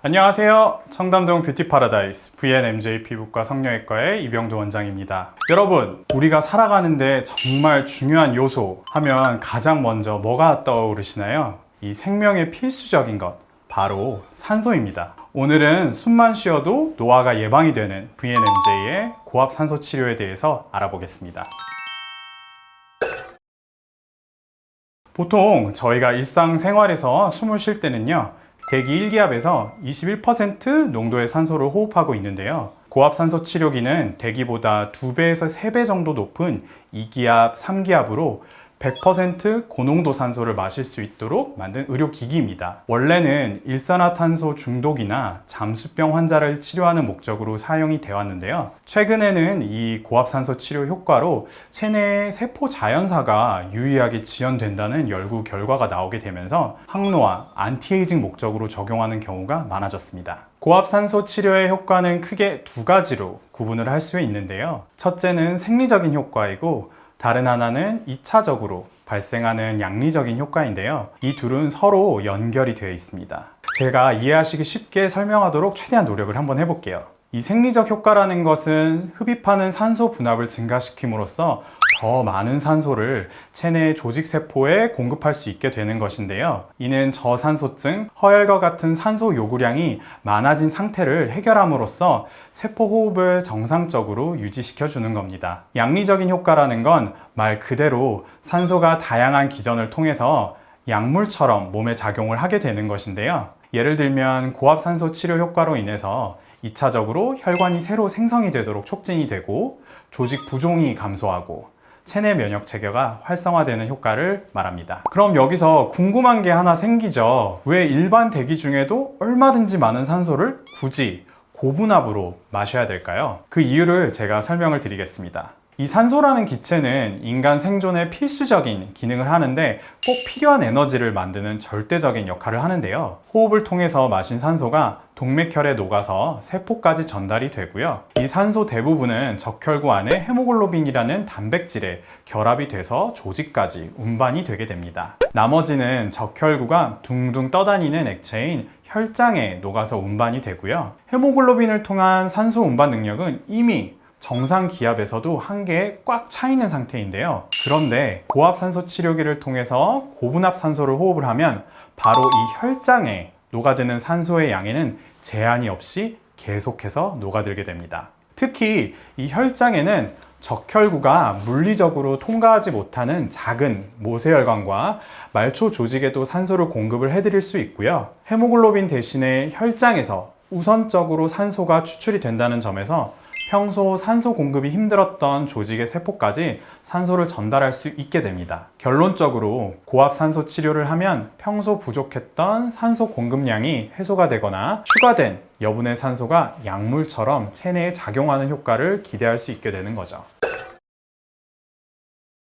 안녕하세요. 청담동 뷰티 파라다이스 VNMJ 피부과 성형외과의 이병도 원장입니다. 여러분, 우리가 살아가는데 정말 중요한 요소 하면 가장 먼저 뭐가 떠오르시나요? 이 생명의 필수적인 것, 바로 산소입니다. 오늘은 숨만 쉬어도 노화가 예방이 되는 VNMJ의 고압 산소 치료에 대해서 알아보겠습니다. 보통 저희가 일상생활에서 숨을 쉴 때는요, 대기 1기압에서 21% 농도의 산소를 호흡하고 있는데요. 고압 산소 치료기는 대기보다 2배에서 3배 정도 높은 2기압, 3기압으로 100% 고농도 산소를 마실 수 있도록 만든 의료기기입니다. 원래는 일산화탄소 중독이나 잠수병 환자를 치료하는 목적으로 사용이 되어 왔는데요. 최근에는 이 고압산소 치료 효과로 체내의 세포 자연사가 유의하게 지연된다는 연구 결과가 나오게 되면서 항노화, 안티에이징 목적으로 적용하는 경우가 많아졌습니다. 고압산소 치료의 효과는 크게 두 가지로 구분을 할 수 있는데요. 첫째는 생리적인 효과이고 다른 하나는 2차적으로 발생하는 양리적인 효과인데요. 이 둘은 서로 연결이 되어 있습니다. 제가 이해하시기 쉽게 설명하도록 최대한 노력을 한번 해볼게요. 이 생리적 효과라는 것은 흡입하는 산소 분압을 증가시킴으로써 더 많은 산소를 체내 조직 세포에 공급할 수 있게 되는 것인데요. 이는 저산소증, 허혈과 같은 산소 요구량이 많아진 상태를 해결함으로써 세포 호흡을 정상적으로 유지시켜 주는 겁니다. 양리적인 효과라는 건 말 그대로 산소가 다양한 기전을 통해서 약물처럼 몸에 작용을 하게 되는 것인데요. 예를 들면 고압산소 치료 효과로 인해서 2차적으로 혈관이 새로 생성이 되도록 촉진이 되고 조직 부종이 감소하고 체내 면역 체계가 활성화되는 효과를 말합니다. 그럼 여기서 궁금한 게 하나 생기죠. 왜 일반 대기 중에도 얼마든지 많은 산소를 굳이 고분압으로 마셔야 될까요? 그 이유를 제가 설명을 드리겠습니다. 이 산소라는 기체는 인간 생존에 필수적인 기능을 하는데 꼭 필요한 에너지를 만드는 절대적인 역할을 하는데요. 호흡을 통해서 마신 산소가 동맥혈에 녹아서 세포까지 전달이 되고요. 이 산소 대부분은 적혈구 안에 헤모글로빈이라는 단백질에 결합이 돼서 조직까지 운반이 되게 됩니다. 나머지는 적혈구가 둥둥 떠다니는 액체인 혈장에 녹아서 운반이 되고요. 헤모글로빈을 통한 산소 운반 능력은 이미 정상 기압에서도 한계에 꽉 차 있는 상태인데요. 그런데 고압 산소 치료기를 통해서 고분압 산소를 호흡을 하면 바로 이 혈장에 녹아드는 산소의 양에는 제한이 없이 계속해서 녹아들게 됩니다. 특히 이 혈장에는 적혈구가 물리적으로 통과하지 못하는 작은 모세혈관과 말초 조직에도 산소를 공급을 해드릴 수 있고요. 헤모글로빈 대신에 혈장에서 우선적으로 산소가 추출이 된다는 점에서 평소 산소 공급이 힘들었던 조직의 세포까지 산소를 전달할 수 있게 됩니다. 결론적으로 고압 산소 치료를 하면 평소 부족했던 산소 공급량이 해소가 되거나 추가된 여분의 산소가 약물처럼 체내에 작용하는 효과를 기대할 수 있게 되는 거죠.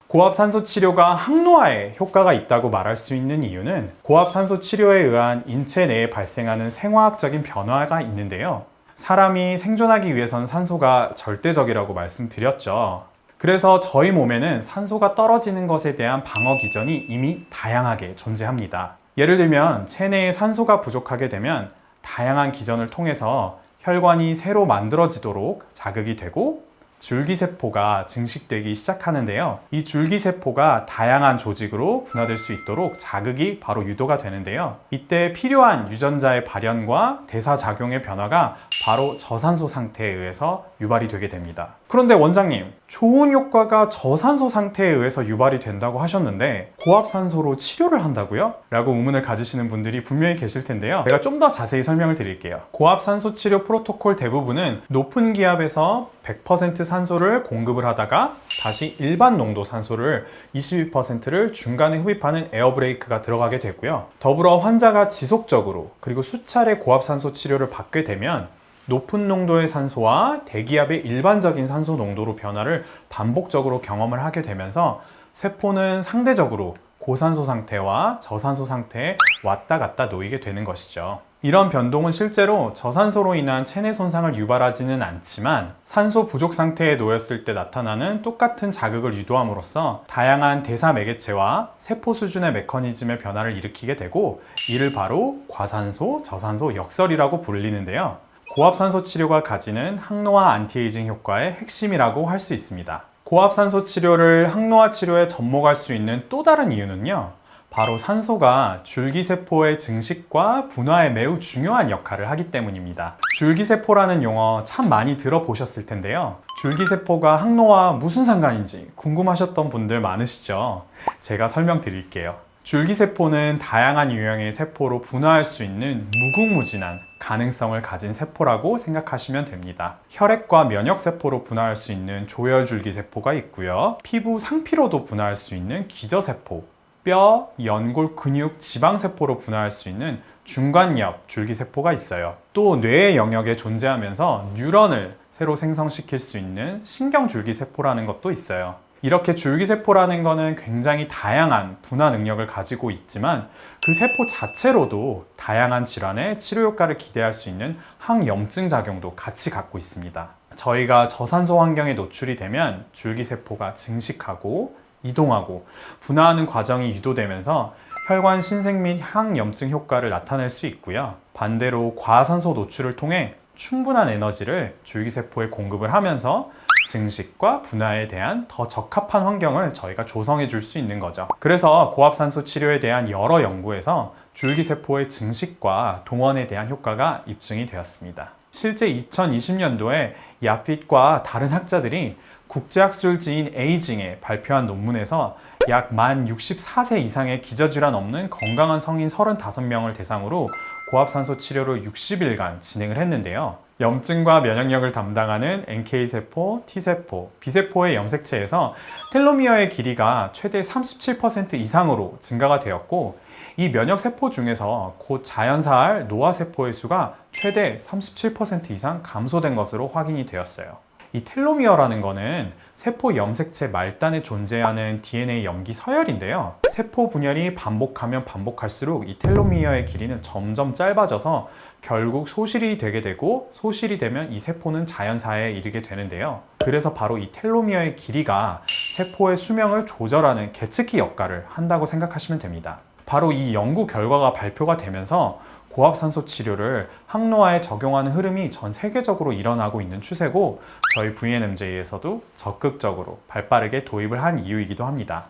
고압 산소 치료가 항노화에 효과가 있다고 말할 수 있는 이유는 고압 산소 치료에 의한 인체 내에 발생하는 생화학적인 변화가 있는데요. 사람이 생존하기 위해선 산소가 절대적이라고 말씀드렸죠. 그래서 저희 몸에는 산소가 떨어지는 것에 대한 방어 기전이 이미 다양하게 존재합니다. 예를 들면 체내에 산소가 부족하게 되면 다양한 기전을 통해서 혈관이 새로 만들어지도록 자극이 되고 줄기세포가 증식되기 시작하는데요. 이 줄기세포가 다양한 조직으로 분화될 수 있도록 자극이 바로 유도가 되는데요. 이때 필요한 유전자의 발현과 대사작용의 변화가 바로 저산소 상태에 의해서 유발이 되게 됩니다. 그런데 원장님, 좋은 효과가 저산소 상태에 의해서 유발이 된다고 하셨는데 고압산소로 치료를 한다고요? 라고 의문을 가지시는 분들이 분명히 계실 텐데요. 제가 좀 더 자세히 설명을 드릴게요. 고압산소 치료 프로토콜 대부분은 높은 기압에서 100% 산소를 공급을 하다가 다시 일반 농도 산소를 22%를 중간에 흡입하는 에어브레이크가 들어가게 되고요. 더불어 환자가 지속적으로 그리고 수차례 고압산소 치료를 받게 되면 높은 농도의 산소와 대기압의 일반적인 산소 농도로 변화를 반복적으로 경험을 하게 되면서 세포는 상대적으로 고산소 상태와 저산소 상태에 왔다 갔다 놓이게 되는 것이죠. 이런 변동은 실제로 저산소로 인한 체내 손상을 유발하지는 않지만 산소 부족 상태에 놓였을 때 나타나는 똑같은 자극을 유도함으로써 다양한 대사 매개체와 세포 수준의 메커니즘의 변화를 일으키게 되고 이를 바로 과산소, 저산소 역설이라고 불리는데요. 고압산소 치료가 가지는 항노화 안티에이징 효과의 핵심이라고 할 수 있습니다. 고압산소 치료를 항노화 치료에 접목할 수 있는 또 다른 이유는요. 바로 산소가 줄기세포의 증식과 분화에 매우 중요한 역할을 하기 때문입니다. 줄기세포라는 용어 참 많이 들어보셨을 텐데요. 줄기세포가 항노화 무슨 상관인지 궁금하셨던 분들 많으시죠? 제가 설명드릴게요. 줄기세포는 다양한 유형의 세포로 분화할 수 있는 무궁무진한 가능성을 가진 세포라고 생각하시면 됩니다. 혈액과 면역세포로 분화할 수 있는 조혈줄기세포가 있고요. 피부 상피로도 분화할 수 있는 기저세포, 뼈, 연골, 근육, 지방세포로 분화할 수 있는 중간엽 줄기세포가 있어요. 또 뇌의 영역에 존재하면서 뉴런을 새로 생성시킬 수 있는 신경줄기세포라는 것도 있어요. 이렇게 줄기세포라는 것은 굉장히 다양한 분화 능력을 가지고 있지만 그 세포 자체로도 다양한 질환의 치료 효과를 기대할 수 있는 항염증 작용도 같이 갖고 있습니다. 저희가 저산소 환경에 노출이 되면 줄기세포가 증식하고 이동하고 분화하는 과정이 유도되면서 혈관 신생 및 항염증 효과를 나타낼 수 있고요. 반대로 과산소 노출을 통해 충분한 에너지를 줄기세포에 공급을 하면서 증식과 분화에 대한 더 적합한 환경을 저희가 조성해 줄 수 있는 거죠. 그래서 고압산소 치료에 대한 여러 연구에서 줄기세포의 증식과 동원에 대한 효과가 입증이 되었습니다. 실제 2020년도에 야핏과 다른 학자들이 국제학술지인 에이징에 발표한 논문에서 약 만 64세 이상의 기저질환 없는 건강한 성인 35명을 대상으로 고압산소 치료를 60일간 진행을 했는데요. 염증과 면역력을 담당하는 NK세포, T세포, B세포의 염색체에서 텔로미어의 길이가 최대 37% 이상으로 증가가 되었고 이 면역세포 중에서 곧 자연사할 노화세포의 수가 최대 37% 이상 감소된 것으로 확인이 되었어요. 이 텔로미어라는 거는 세포 염색체 말단에 존재하는 DNA 염기 서열인데요. 세포 분열이 반복하면 반복할수록 이 텔로미어의 길이는 점점 짧아져서 결국 소실이 되게 되고 소실이 되면 이 세포는 자연사에 이르게 되는데요. 그래서 바로 이 텔로미어의 길이가 세포의 수명을 조절하는 계측기 역할을 한다고 생각하시면 됩니다. 바로 이 연구 결과가 발표가 되면서 고압산소 치료를 항노화에 적용하는 흐름이 전 세계적으로 일어나고 있는 추세고 저희 VNMJ에서도 적극적으로 발빠르게 도입을 한 이유이기도 합니다.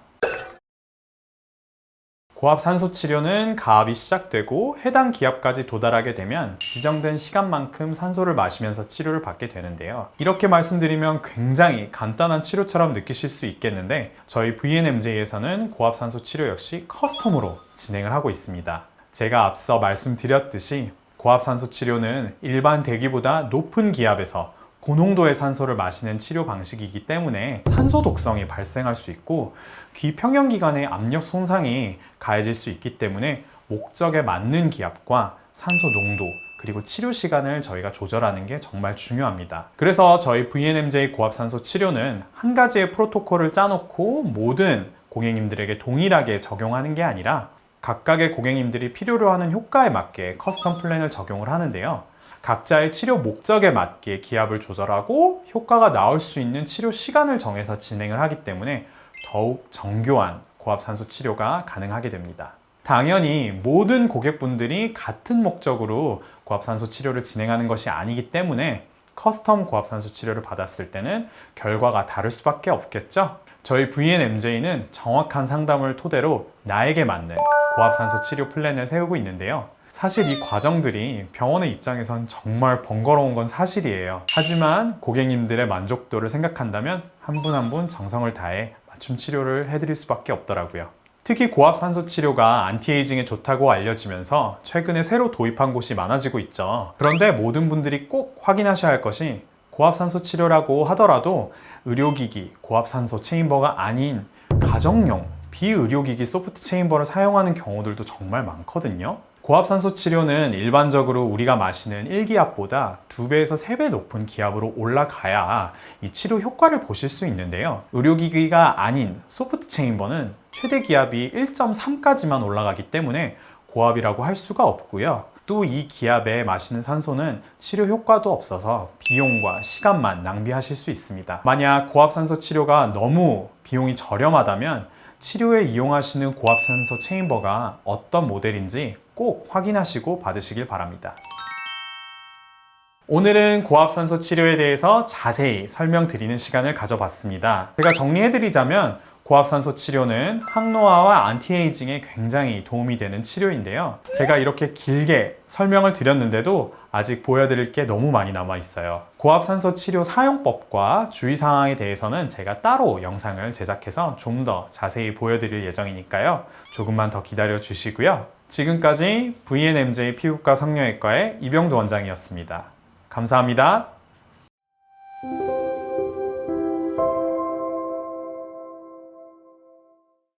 고압 산소 치료는 가압이 시작되고 해당 기압까지 도달하게 되면 지정된 시간만큼 산소를 마시면서 치료를 받게 되는데요. 이렇게 말씀드리면 굉장히 간단한 치료처럼 느끼실 수 있겠는데 저희 VNMJ에서는 고압 산소 치료 역시 커스텀으로 진행을 하고 있습니다. 제가 앞서 말씀드렸듯이 고압 산소 치료는 일반 대기보다 높은 기압에서 고농도의 산소를 마시는 치료 방식이기 때문에 산소 독성이 발생할 수 있고 귀 평형 기관의 압력 손상이 가해질 수 있기 때문에 목적에 맞는 기압과 산소 농도 그리고 치료 시간을 저희가 조절하는 게 정말 중요합니다. 그래서 저희 VNMJ 고압산소 치료는 한 가지의 프로토콜을 짜놓고 모든 고객님들에게 동일하게 적용하는 게 아니라 각각의 고객님들이 필요로 하는 효과에 맞게 커스텀 플랜을 적용을 하는데요. 각자의 치료 목적에 맞게 기압을 조절하고 효과가 나올 수 있는 치료 시간을 정해서 진행을 하기 때문에 더욱 정교한 고압산소 치료가 가능하게 됩니다. 당연히 모든 고객분들이 같은 목적으로 고압산소 치료를 진행하는 것이 아니기 때문에 커스텀 고압산소 치료를 받았을 때는 결과가 다를 수밖에 없겠죠. 저희 VNMJ는 정확한 상담을 토대로 나에게 맞는 고압산소 치료 플랜을 세우고 있는데요. 사실 이 과정들이 병원의 입장에선 정말 번거로운 건 사실이에요. 하지만 고객님들의 만족도를 생각한다면 한 분 한 분 정성을 다해 맞춤 치료를 해드릴 수밖에 없더라고요. 특히 고압 산소 치료가 안티에이징에 좋다고 알려지면서 최근에 새로 도입한 곳이 많아지고 있죠. 그런데 모든 분들이 꼭 확인하셔야 할 것이 고압 산소 치료라고 하더라도 의료기기, 고압 산소 체인버가 아닌 가정용 비의료기기 소프트 체인버를 사용하는 경우들도 정말 많거든요. 고압산소 치료는 일반적으로 우리가 마시는 1기압보다 2배에서 3배 높은 기압으로 올라가야 이 치료 효과를 보실 수 있는데요. 의료기기가 아닌 소프트 체인버는 최대 기압이 1.3까지만 올라가기 때문에 고압이라고 할 수가 없고요. 또 이 기압에 마시는 산소는 치료 효과도 없어서 비용과 시간만 낭비하실 수 있습니다. 만약 고압산소 치료가 너무 비용이 저렴하다면 치료에 이용하시는 고압산소 체인버가 어떤 모델인지 꼭 확인하시고 받으시길 바랍니다. 오늘은 고압산소 치료에 대해서 자세히 설명드리는 시간을 가져봤습니다. 제가 정리해드리자면 고압산소 치료는 항노화와 안티에이징에 굉장히 도움이 되는 치료인데요. 제가 이렇게 길게 설명을 드렸는데도 아직 보여드릴 게 너무 많이 남아 있어요. 고압산소 치료 사용법과 주의사항에 대해서는 제가 따로 영상을 제작해서 좀 더 자세히 보여드릴 예정이니까요. 조금만 더 기다려 주시고요. 지금까지 VNMJ 피부과 성형외과의 이병도 원장이었습니다. 감사합니다.